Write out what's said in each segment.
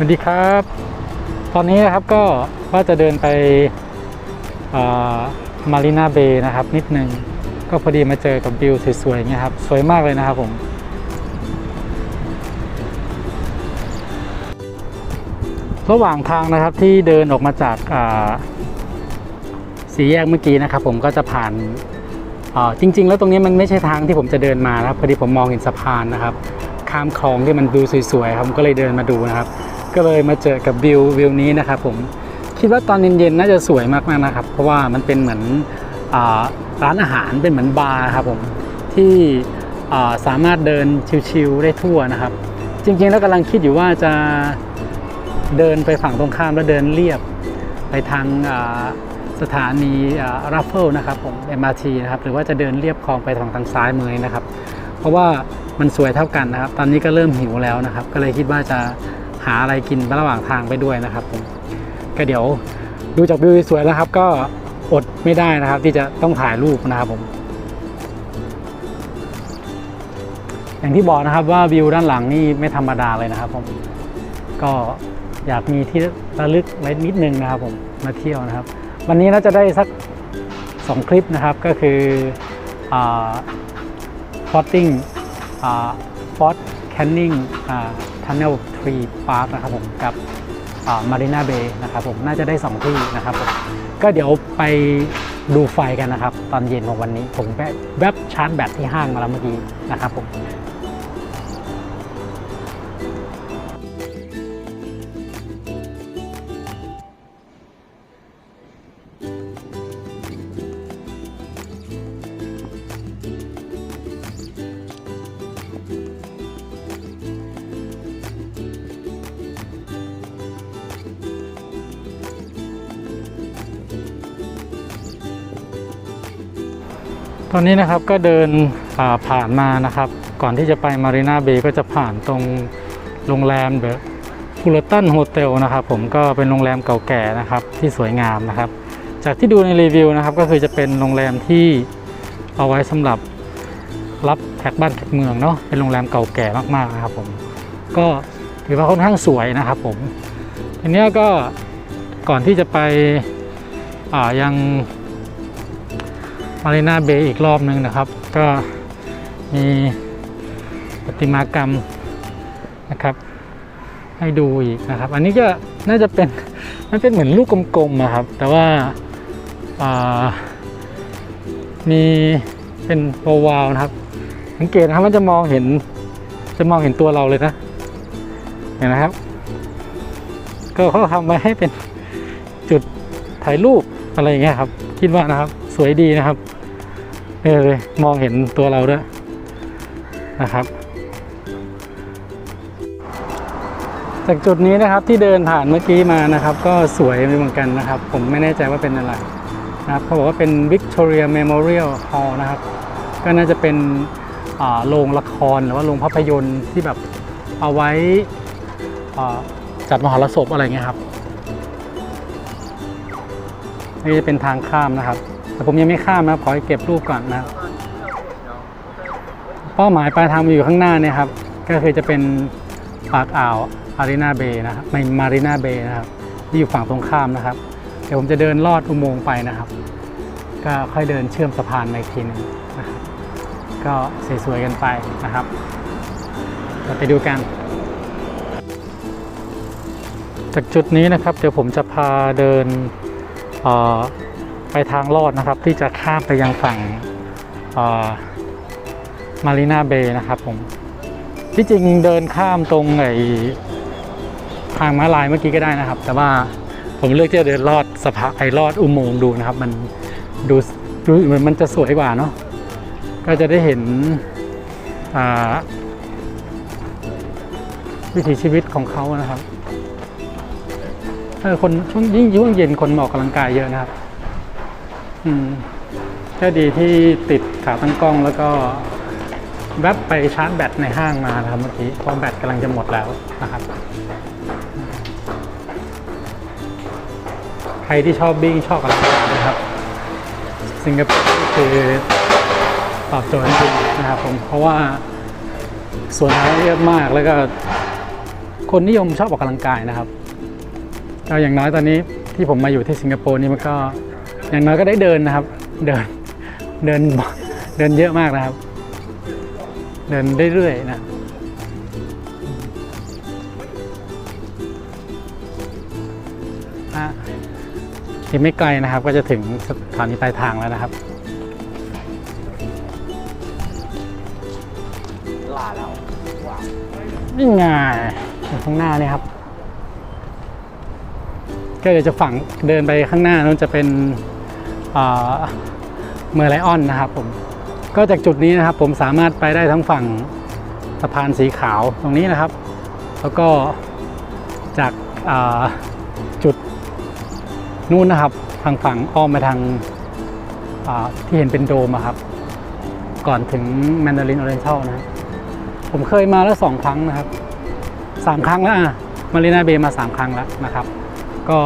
สวัสดีครับ ตอนนี้นะครับก็ว่าจะเดินไปมารีนาเบย์นะครับ นิดนึง ก็พอดีมาเจอกับวิวสวยๆอย่างเงี้ยครับ สวยมากเลยนะครับผมระหว่างทางนะครับที่เดินออกมาจากสีแยกเมื่อกี้นะครับ ผมก็จะผ่านจริง ๆ แล้วตรงนี้มันไม่ใช่ทางที่ผมจะเดินมานะครับพอดีผมมองเห็นสะพานนะครับ ข้ามคลองที่มันดูสวยๆครับผมก็เลยเดินมาดูนะครับ ก็เลยมาเจอกับวิววิวนี้นะครับผมคิดว่าตอนเย็นๆน่าจะสวยมากๆนะครับ เพราะว่ามันเป็นเหมือนอร้านอาหารเป็นเหมือนบาร์ครับผมที่สามารถเดินชิลๆได้ทั่วนะครับ จริงๆแล้วกำลังคิดอยู่ว่าจะเดินไปฝั่งตรงข้ามแล้วเดินเรียบไปทางสถานีรัฟเฟิลนะครับผม MRT นะครับหรือว่าจะเดินเรียบคลองไปทางทางซ้ายมือนะครับ เพราะว่ามันสวยเท่ากันนะครับ ตอนนี้ก็เริ่มหิวแล้วนะครับ ก็เลยคิดว่าจะ หาอะไรกินระหว่างทางไปด้วยนะครับผมก็เดี๋ยวดูจากวิวสวยแล้วครับ ก็อดไม่ได้นะครับ ที่จะต้องถ่ายรูปนะครับผม อย่างที่บอกนะครับว่าวิวด้านหลังนี่ไม่ธรรมดาเลยนะครับ ผม ก็อยากมีที่ระลึกไว้นิดนึงนะครับ ผมมาเที่ยวนะครับ วันนี้น่าจะได้สัก2คลิปนะครับก็คือฟอร์ติ้งฟอตแคนนิง ทันเนลทรีพาร์คนะครับผมกับมารีนาเบย์นะครับผมน่าจะได้ 2 ที่นะครับผมก็เดี๋ยวไปดูไฟกันนะครับ ตอนเย็นของวันนี้ผมแวะแวบชาร์จแบตที่ห้างมาแล้วเมื่อกี้นะครับผม ตอนนี้นะครับก็เดินผ่านมานะครับ ก่อนที่จะไปมารีนาเบย์ก็จะผ่านตรงโรงแรมเดอะฟูลตันโฮเทลนะครับผมก็เป็นโรงแรมเก่าแก่นะครับที่สวยงามนะครับ จากที่ดูในรีวิวนะครับก็คือจะเป็นโรงแรมที่เอาไว้สำหรับรับแขกบ้านแขกเมืองเนาะเป็นโรงแรมเก่าแก่มากๆนะครับผมก็ถือว่าค่อนข้างสวยนะครับผมทีนี้ก็ก่อนที่จะไปอ่ายัง มารีนาเบย์อีกรอบหนึ่งนะครับ ก็มีประติมากรรมนะครับ ให้ดูอีกนะครับ อันนี้ก็น่าจะเป็นมันเป็นเหมือนลูกกลมๆอะครับ แต่ว่าามีเป็นโววาวนะครับ สังเกตนะครับมันจะมองเห็นจะมองเห็นตัวเราเลยนะเห็นนะครับ ก็เขาทำไว้ให้เป็นจุดถ่ายรูปอะไรอย่างเงี้ยครับ คิดว่านะครับ สวยดีนะครับ เออเลยมองเห็นตัวเราด้วยนะครับ จากจุดนี้นะครับที่เดินผ่านเมื่อกี้มานะครับ ก็สวยเหมือนกันนะครับ ผมไม่แน่ใจว่าเป็นอะไรนะครับเขาบอกว่าเป็น Victoria Memorial Hall นะครับ ก็น่าจะเป็นโรงละครหรือว่าโรงภาพยนตร์ที่แบบเอาไว้จัดมหรสพอะไรเงี้ยครับนี่จะเป็นทางข้ามนะครับ แต่ผมยังไม่ข้ามนะครับขอให้เก็บรูปก่อนนะเป้าหมายปลายทางมาอยู่ข้างหน้าเนี่ยครับก็คือจะเป็นปากอ่าวอารีนาเบย์นะครับไม่มารีนาเบย์นะครับที่อยู่ฝั่งตรงข้ามนะครับ เดี๋ยวผมจะเดินลอดอุโมงค์ไปนะครับ ก็ค่อยเดินเชื่อมสะพานมาอีกทีนึงนะครับก็สวยๆกันไปนะครับเราไปดูกัน จากจุดนี้นะครับเดี๋ยวผมจะพาเดินอ่อ ไปทางลอดนะครับ ที่จะข้ามไปยังฝั่งมารีนาเบย์นะครับผมที่จริงเดินข้ามตรงไอ้ทางม้าลายเมื่อกี้ก็ได้นะครับ แต่ว่าผมเลือกที่จะเดินลอดสะพานไอ้ลอดอุโมงค์ดูนะครับ มันดูดูเหมือนมันจะสวยกว่าเนาะก็จะได้เห็นวิถีชีวิตของเขานะครับเออคนช่วงยิ่งช่งเย็นคนหมาอกกำลังกายเยอะนะครับ ก็ดีที่ติดขาตั้งกล้องแล้วก็แวบไปชาร์จแบตในห้างมานะครับเมื่อกี้เพราะแบตกำลังจะหมดแล้วนะครับ ใครที่ชอบบิ้งชอบกำลังกายนะครับ สิงคโปร์คือตอบโจทย์จริงนะครับผมเพราะว่าส่วนท้ายเยอะมากแล้วก็คนนิยมชอบออกกำลังกายนะครับก็อย่างน้อยตอนนี้ที่ผมมาอยู่ที่สิงคโปร์นี่มันก็ อย่างน้อยก็ได้เดินนะครับ เดินเดินเดินเยอะมากนะครับ เดินเรื่อยๆนะอะอีกไม่ไกลนะครับ ก็จะถึงสถานีปลายทางแล้วนะครับลาแล้วว้าวนี่ไงอยู่ข้างหน้านี่ครับ ก็เดี๋ยวจะฝั่งเดินไปข้างหน้านู้นจะเป็น เมอร์ไลออนนะครับผมก็จากจุดนี้นะครับผมสามารถไปได้ทั้งฝั่งสะพานสีขาวตรงนี้นะครับ แล้วก็จากาจุดนู้นนะครับ ทางฝั่งอ้อมไปทางาที่เห็นเป็นโดมครับ ก่อนถึงแมนดารินออเรนทัลนะผมเคยมาแล้วสองครั้งนะครับสามครั้งแล้วอะมารีนาเบย์มาสามครั้งแล้วนะครับ ก็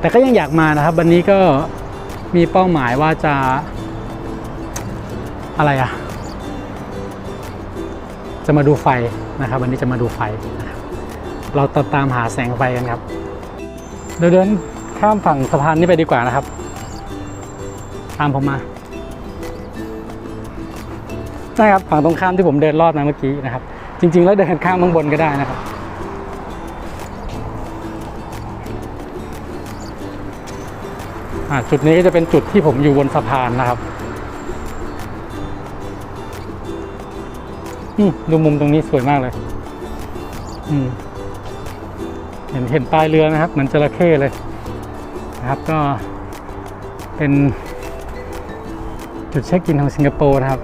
แต่ก็ยังอยากมานะครับ วันนี้ก็ มีเป้าหมายว่าจะอะไรอะจะมาดูไฟนะครับ วันนี้จะมาดูไฟนะครับเราตามตามหาแสงไฟกันครับเดินข้ามฝั่งสะพานนี้ไปดีกว่านะครับ ตามผมมาใช่ครับฝั่งตรงข้ามที่ผมเดินลอดมาเมื่อกี้นะครับ จริง ๆ แล้วเดินข้ามข้างบนก็ได้นะครับ จุดนี้ก็จะเป็นจุดที่ผมอยู่บนสะพานนะครับดูมุมตรงนี้สวยมากเลยเห็นเห็นปลายเรือนะครับ เหมือนจระเข้เลยนะครับก็เป็นจุดเช็คอินของสิงคโปร์นะครับ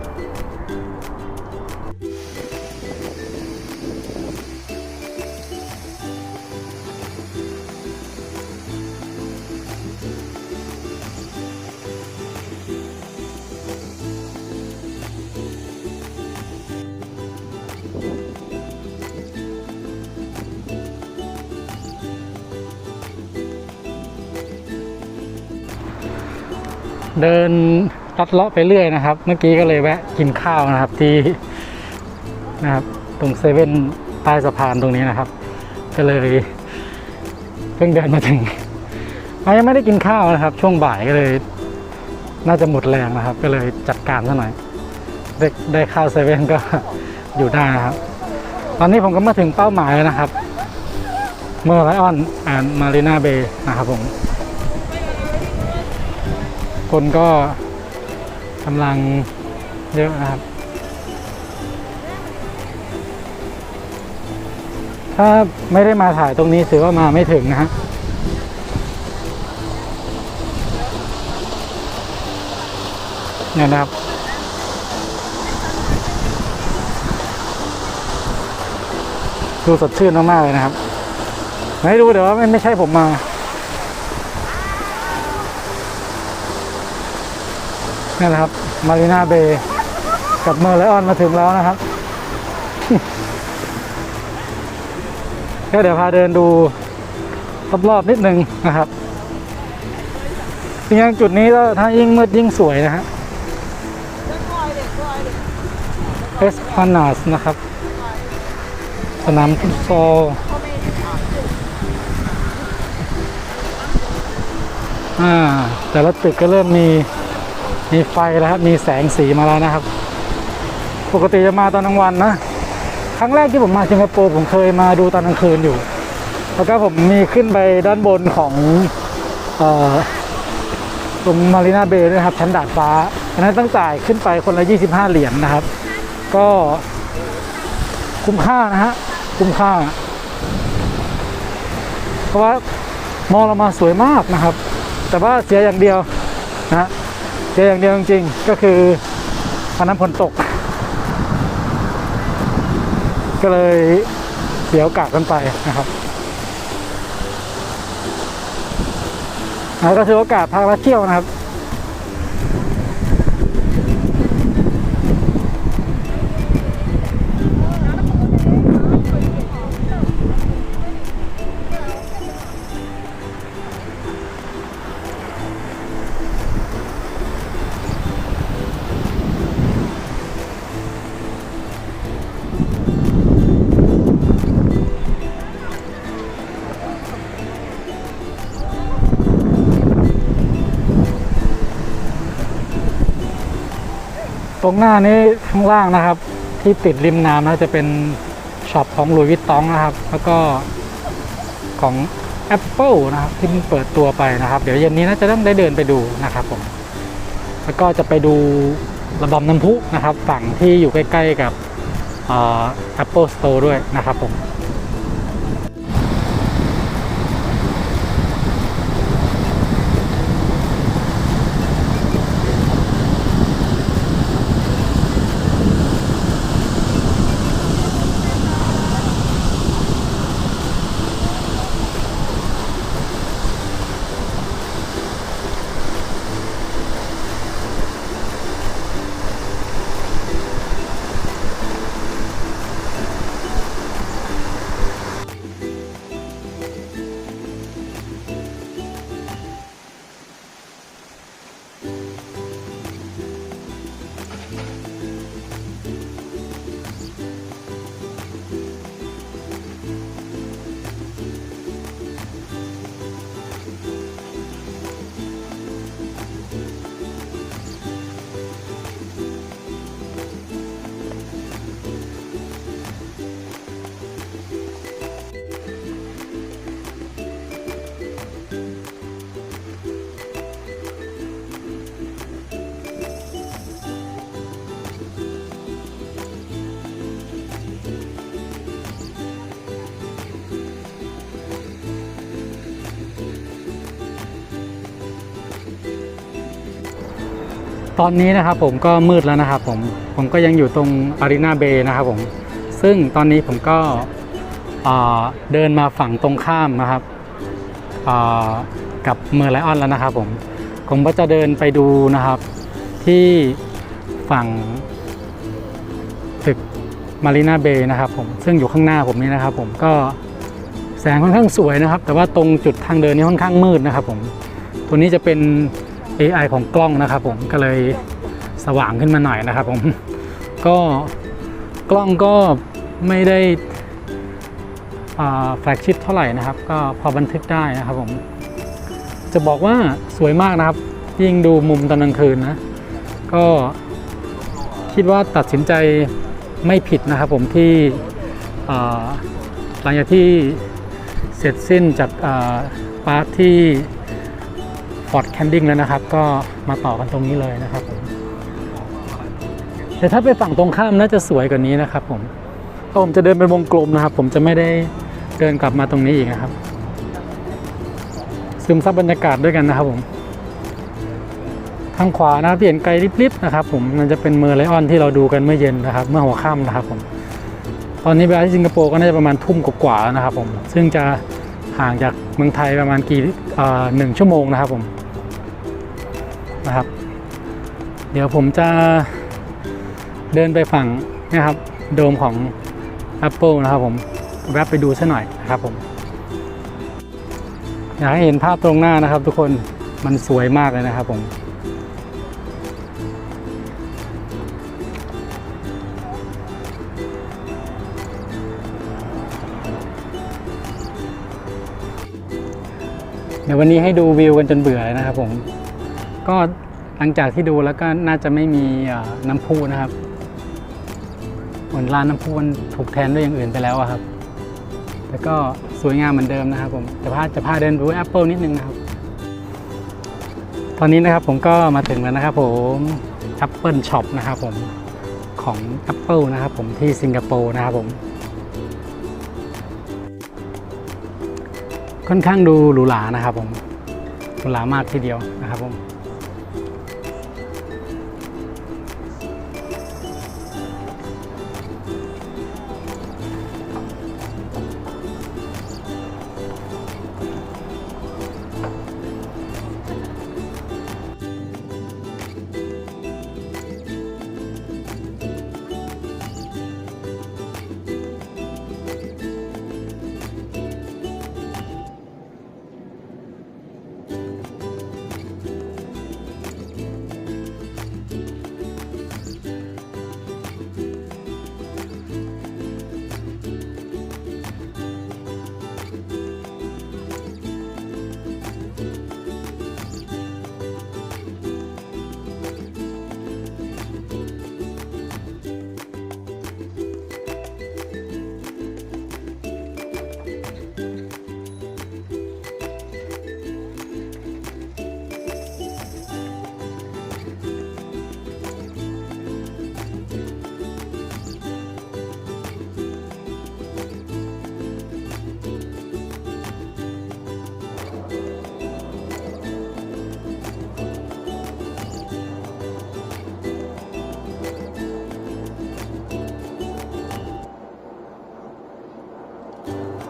เดินลัดเลาะไปเรื่อยนะครับ เมื่อกี้ก็เลยแวะกินข้าวนะครับที่นะครับตรงเซเว่นใต้สะพานตรงนี้นะครับ ก็เลยเพิ่งเดินมาถึงยังไม่ได้กินข้าวนะครับ ช่วงบ่ายก็เลย น่าจะหมดแรงนะครับ ก็เลยจัดการซะหน่อยได้ได้ข้าวเซเว่นก็อยู่ได้นะครับ ตอนนี้ผมก็มาถึงเป้าหมายแล้วนะครับ เมื่อไรออนแอนมารีนาเบย์นะครับผม คนก็กำลังเยอะนะครับ ถ้าไม่ได้มาถ่ายตรงนี้ถือว่ามาไม่ถึงนะฮะเนี่ยนะครับดูสดชื่นมากๆเลยนะครับไม่รู้เดี๋ยวว่าไม่ไม่ใช่ผมมา นี่นะครับ มารีนาเบย์กับเมอร์ไลออนมาถึงแล้วนะครับก็เดี๋ยวพาเดินดูรอบๆนิดนึงนะครับจริงๆจุดนี้ก็ถ้ายิ่งมืดยิ่งสวยนะฮะเอสพานาสนะครับ สนามฟุตซอลอ่าแต่ละตึกก็เริ่มมี มีไฟแล้วครับ มีแสงสีมาแล้วนะครับ ปกติจะมาตอนกลางวันนะ ครั้งแรกที่ผมมาสิงคโปร์ผมเคยมาดูตอนกลางคืนอยู่ แล้วก็ผมมีขึ้นไปด้านบนของเอ่อตรงมารีนาเบย์ด้วยครับชั้นดาดฟ้าอันนั้นต้องจ่ายขึ้นไปคนละ 25 เหรียญนะครับ ก็คุ้มค่านะฮะ คุ้มค่า เพราะว่ามองเรามาสวยมากนะครับ แต่ว่าเสียอย่างเดียวนะ เจออย่างเดียวจริงๆก็คือวันนั้นฝนตก ก็เลยเสียโอกาสกันไปนะครับเราก็ถือโอกาสพามาเที่ยวนะครับ ตรงหน้านี้ข้างล่างนะครับ ที่ติดริมน้ำนะจะเป็นช็อปของลุยวิตตองนะครับ แล้วก็ของ Apple นะครับที่เพิ่งเปิดตัวไปนะครับ เดี๋ยวเย็นนี้น่าจะต้องได้เดินไปดูนะครับผมแล้วก็จะไปดูระบำน้ำพุนะครับ ฝั่งที่อยู่ใกล้ ๆกับเอ่อ Apple Store ด้วยนะครับผม ตอนนี้นะครับผมก็มืดแล้วนะครับผมผมก็ยังอยู่ตรงอารีนาเบย์นะครับผมซึ่งตอนนี้ผมก็เดินมาฝั่งตรงข้ามนะครับกับเมอร์ไลออนแล้วนะครับผมผมก็จะเดินไปดูนะครับที่ฝั่งตึกมารีนาเบย์นะครับผมซึ่งอยู่ข้างหน้าผมนี่นะครับผมก็แสงค่อนข้างสวยนะครับ แต่ว่าตรงจุดทางเดินนี่ค่อนข้างมืดนะครับผมตัวนี้จะเป็น AI ของกล้องนะครับผมก็เลยสว่างขึ้นมาหน่อยนะครับผมก็กล้องก็ไม่ได้แฟลกชิปเท่าไหร่นะครับ ก็พอบันทึกได้นะครับผมจะบอกว่าสวยมากนะครับ ยิ่งดูมุมตอนกลางคืนนะ ก็คิดว่าตัดสินใจไม่ผิดนะครับผมที่อ่าหลังจากที่เสร็จสิ้นจากปาร์ทที่ ฟอร์ดแคนดิงแล้วนะครับ ก็มาต่อกันตรงนี้เลยนะครับผมแต่ถ้าไปฝั่งตรงข้ามน่าจะสวยกว่านี้นะครับผมก็ผมจะเดินเป็นวงกลมนะครับ ผมจะไม่ได้เดินกลับมาตรงนี้อีกนะครับ ซึมซับบรรยากาศด้วยกันนะครับผมทางขวานะครับที่เห็นไกลลิบๆนะครับ ผมมันจะเป็นเมอร์ไลออนที่เราดูกันเมื่อเย็นนะครับ เมื่อหัวค่ำนะครับ ผม ตอนนี้เวลาที่สิงคโปร์ก็น่าจะประมาณทุ่มกว่าๆนะครับ ผม ซึ่งจะห่างจากเมืองไทยประมาณกี่หนึ่งชั่วโมงนะครับ ผม นะครับ เดี๋ยวผมจะเดินไปฝั่งนะครับโดมของ Apple นะครับผมแวบไปดูซะหน่อยนะครับผม อยากให้เห็นภาพตรงหน้านะครับ ทุกคนมันสวยมากเลยนะครับผมเดี๋ยววันนี้ให้ดูวิวกันจนเบื่อเลยนะครับผม ก็หลังจากที่ดูแล้วก็น่าจะไม่มีน้ำพุนะครับ เหมือนร้านน้ำพุมันถูกแทนด้วยอย่างอื่นไปแล้วครับ แต่ก็สวยงามเหมือนเดิมนะครับผมแต่พาจะพาเดินดู Apple นิดนึงนะครับ ตอนนี้นะครับผมก็มาถึงแล้วนะครับผม Apple Shop นะครับผมของ Apple นะครับผมที่สิงคโปร์นะครับผมค่อนข้างดูหรูหรานะครับผมหรูหรามากทีเดียวนะครับผม you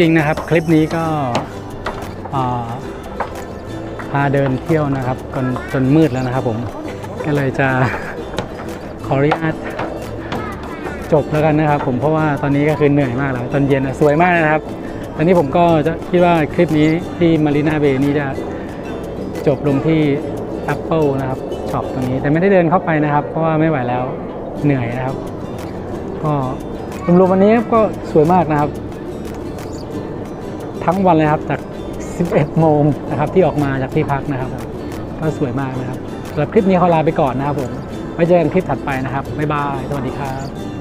ริงๆนะครับ คลิปนี้ก็พาเดินเที่ยวนะครับจนจนมืดแล้วนะครับผม ก็เลยจะขออนุญาตจบแล้วกันนะครับ ผมเพราะว่าตอนนี้ก็คือเหนื่อยมากแล้วตอนเย็นสวยมากนะครับ ตอนนี้ผมก็จะคิดว่าคลิปนี้ที่มารีนาเบย์นี้จะจบลงที่ Apple นะครับช็อปตรงนี้แต่ไม่ได้เดินเข้าไปนะครับ เพราะว่าไม่ไหวแล้วเหนื่อยนะครับ ก็รวมๆวันนี้ก็สวยมากนะครับ ทั้งวันเลยครับจาก 11 โมงนะครับที่ออกมาจากที่พักนะครับ ก็สวยมากนะครับสำหรับคลิปนี้ขอลาไปก่อนนะครับผมไว้เจอกันคลิปถัดไปนะครับบ๊ายบายสวัสดีครับ